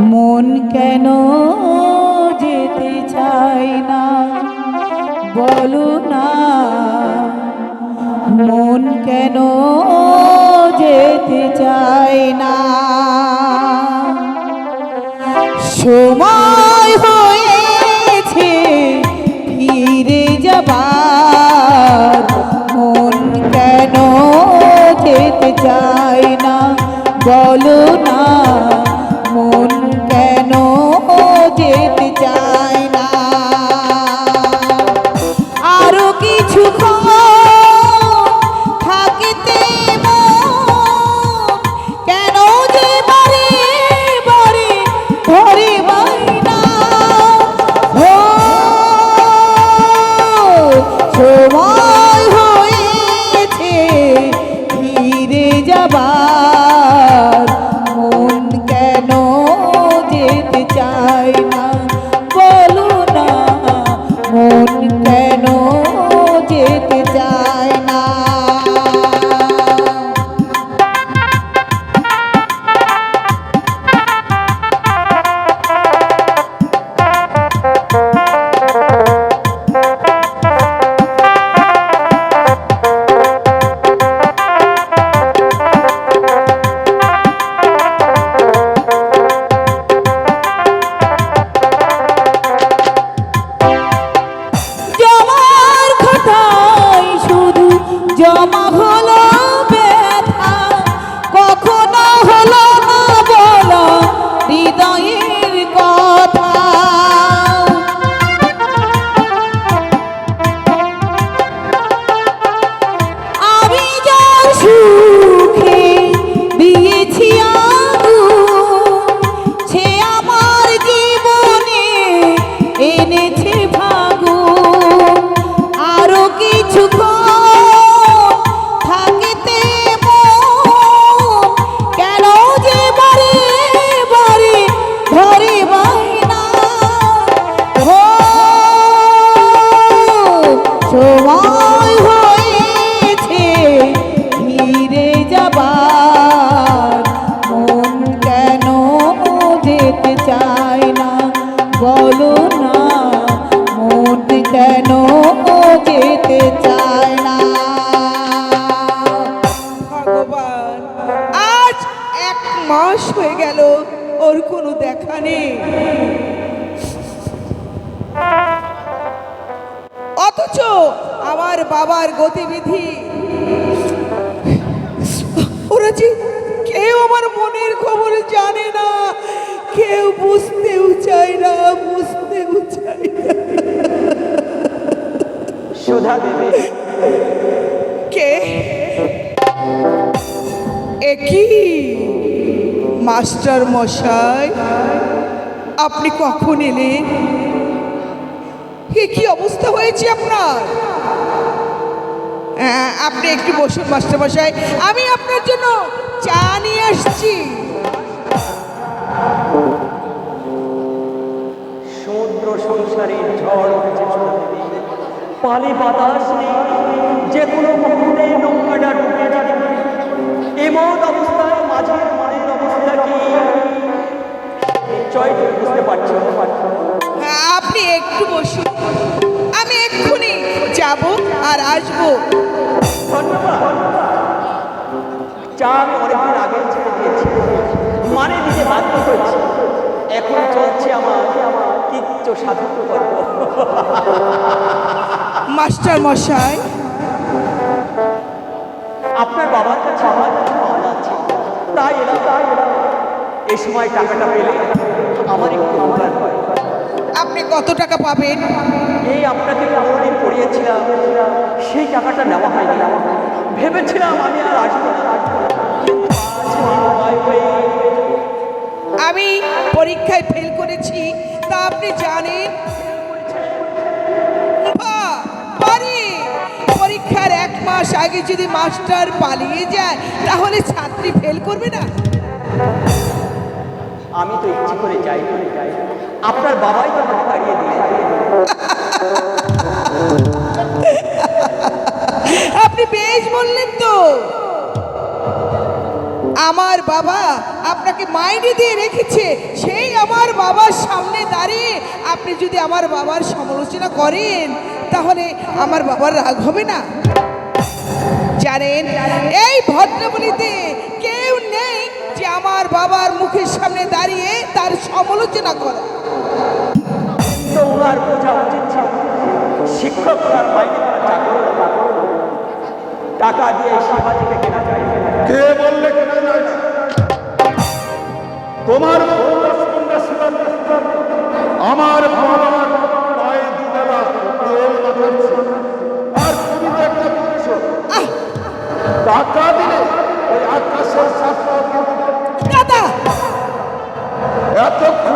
মন কেন যেতে চাই না? বলো না। মন কেন যেতে চাই না? সময় হয়েছে Your mom. মাস হয়ে গেল, ওর কোনো দেখা নেই। অথচ আমার বাবার গতিবিধি, ওরা যে কেউ আমার মনের খবর জানে না, কেউ বুঝতেও চায় না, বুঝতেও চায় না। সুধা দেবী মাস্টার মশাই, আপনি কখন এলেন? এ কি অবস্থা হয়েছে আপনার? আপনি একটু বসুন, মাস্টার মশাই। আমি আপনার জন্য চা নিয়ে আসছি। সমুদ্র সংসারের ঝড় পানি বাতাস যে কোনো মুহূর্তে নৌকাটা ডুবে যাবে। এমন অবস্থায় কি নিশ্চয় তুমি বুঝতে পারছ। হ্যাঁ, আপনি একটু বসুন। আমি এক্ষুনি যাব আর আসব। ধন্যবাদ। চা আমি অনেকদিন আগে ছেড়ে দিয়েছি মানে দিতে বাধ্য হয়েছি। এখন চলছে আমার কিচ্ছ সাধন করব মাস্টার মশাই। আপনার বাবার কাছে আমার কাছে পাওনা আছে। তাই এলাম তাই এলাম এই সময় টাকাটা পেলে। আমার একটু উপকার হয়। আপনি কত টাকা পাবেন? এই আপনাকে পনেরো দিন পড়িয়েছিলাম সেই টাকাটা নেওয়া হয়নি। ভেবেছিলাম আমি আর আসব না আমি পরীক্ষায় ফেল করেছি তা আপনি জানেন? পরীক্ষার এক মাস আগে যদি মাস্টার পালিয়ে যায় তাহলে ছাত্রী ফেল করবে না? আমি তো ইচ্ছে করে যাই। করে যাই আপনার বাবাই তো আমাকে তাড়িয়ে দিলেন আপনি বেশ বললেন তো। আমার বাবা আপনাকে মাইনে দিয়ে রেখেছে। সেই আমার বাবার সামনে দাঁড়িয়ে আপনি যদি আমার বাবার সমালোচনা করেন, তাহলে আমার বাবার রাগ হবে না। জানেন, এই ভদ্রবলিতে যে আমার বাবার মুখের সামনে দাঁড়িয়ে তার সমালোচনা করে। ওনার বোঝা উচিত ছিল। শিক্ষক ওনার মাইনে চাকর টাকা দিয়ে শিবাজিকে কেনা যায়। কে বললে কেনা যায়? তোমার আমার বাবার পায়ে দুবেলা তেল মাখাচ্ছে আর তুমি তো একটা টাকা দিলে ওই আকাশের শাস্ত্র মারাত্মক